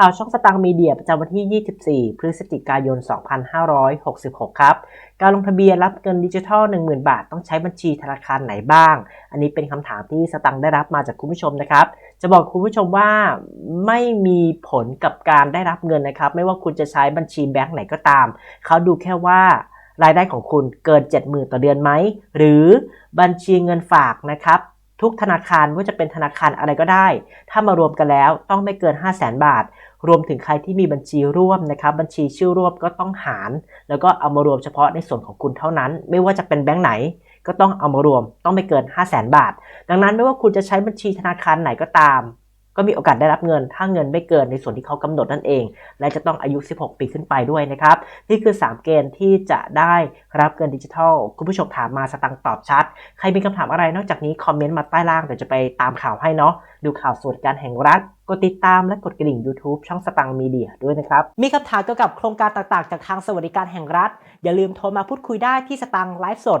ข่าวช่องสตังมีเดียประจำวันที่ 24 พฤศจิกายน 2566 ครับ การลงทะเบียนรับเงินดิจิทัล 10,000 บาท ต้องใช้บัญชีธนาคารไหนบ้าง อันนี้เป็นคำถามที่สตังค์ได้รับมาจากคุณผู้ชมนะครับ จะบอกคุณผู้ชมว่าไม่มีผลกับการได้รับเงินนะครับ ไม่ว่าคุณจะใช้บัญชีแบงก์ไหนก็ตาม เขาดูแค่ว่ารายได้ของคุณเกิน 70,000 ต่อเดือนไหม หรือบัญชีเงินฝากนะครับ ทุกธนาคารไม่ว่าจะเป็นธนาคารอะไรก็ได้ ถ้ามารวมกันแล้วต้องไม่เกิน 5 0 0แสนบาท รวมถึงใครที่มีบัญชีร่วมนะครับ บัญชีชื่อร่วมก็ต้องหาร แล้วก็เอามารวมเฉพาะในส่วนของคุณเท่านั้น ไม่ว่าจะเป็นแบงก์ไหนก็ต้องเอามารวม ต้องไม่เกิน 5 0 0แสนบาท ดังนั้นไม่ว่าคุณจะใช้บัญชีธนาคารไหนก็ตาม ก็มีโอกาสได้รับเงิน ถ้าเงินไม่เกินในส่วนที่เขากำหนดนั่นเอง และจะต้องอายุ 16 ปีขึ้นไปด้วยนะครับ นี่คือ 3 เกณฑ์ที่จะได้รับเงินดิจิทัล คุณผู้ชมถามมาสตังตอบชัด ใครมีคำถามอะไรนอกจากนี้คอมเมนต์มาใต้ล่างเดี๋ยวจะไปตามข่าวให้เนาะดูข่าวสดการแห่งรัฐกดติดตามและกดกระดิ่ง YouTube ช่องสตังมีเดียด้วยนะครับ มีคำถามเกี่ยวกับโครงการต่างๆ จากทางสวัสดิการแห่งรัฐ อย่าลืมโทรมาพูดคุยได้ที่สตังไลฟ์สด